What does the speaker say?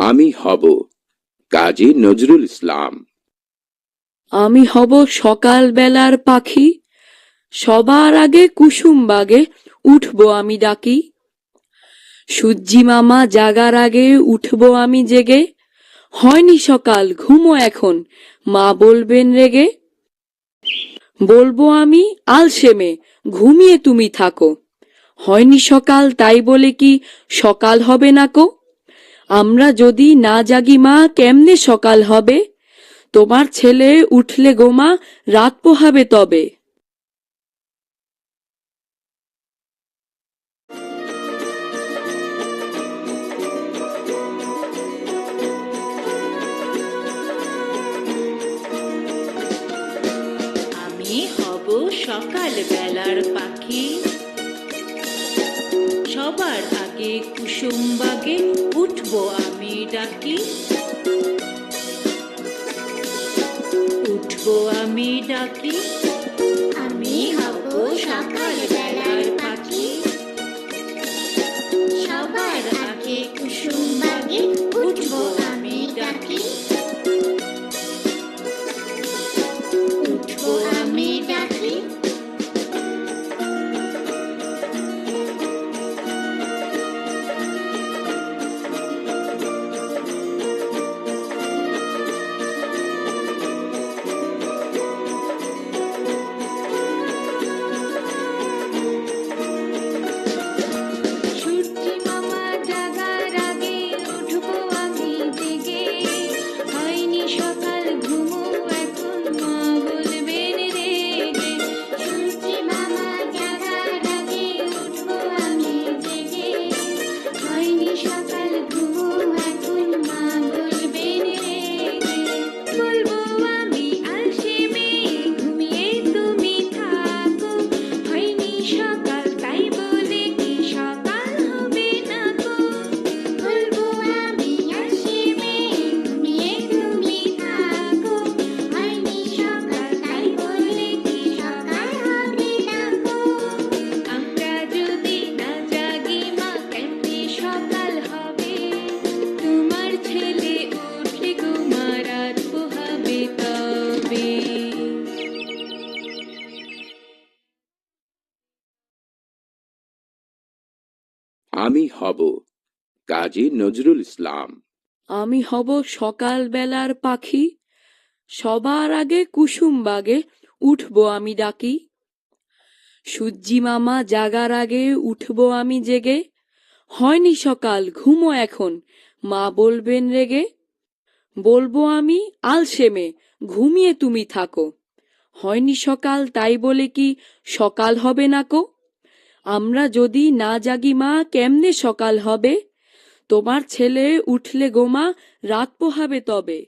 আমি হব কাজী নজরুল ইসলাম। আমি হব সকাল বেলার পাখি, সবার আগে কুসুম বাগে উঠবো আমি ডাকি। সূর্যি মামা জাগার আগে উঠবো আমি জেগে, হয়নি সকাল, ঘুমো এখন, মা বলবেন রেগে। বলব আমি, আলসেমে, ঘুমিয়ে তুমি থাকো। হয়নি সকাল, তাই বলে কি সকাল হবে না কো? আমরা যদি না জাগি মা, কেমনে সকাল হবে? তোমার ছেলে উঠলে গোমা রাত পোহাবে তবে। সকাল বেলার পাখি। সবার আগে কুসুম বাগে উঠবো আমি ডাকি। উঠবো আমি ডাকি। হয়নি আমি হব কাজী নজরুল ইসলাম। আমি হব সকাল বেলার পাখি। সবার আগে কুসুম বাগে উঠবো আমি ডাকি। সূর্যি মামা জাগার আগে উঠবো আমি জেগে। হয়নি সকাল, ঘুমো এখন, মা বলবেন রেগে। বলব আমি আলসেমে ঘুমিয়ে তুমি থাকো। হয়নি সকাল, তাই বলে কি সকাল হবে না কো? আমরা যদি না জাগি মা, কেমনে সকাল হবে? তোমার ছেলে উঠলে গোমা রাত পোহাবে তবে।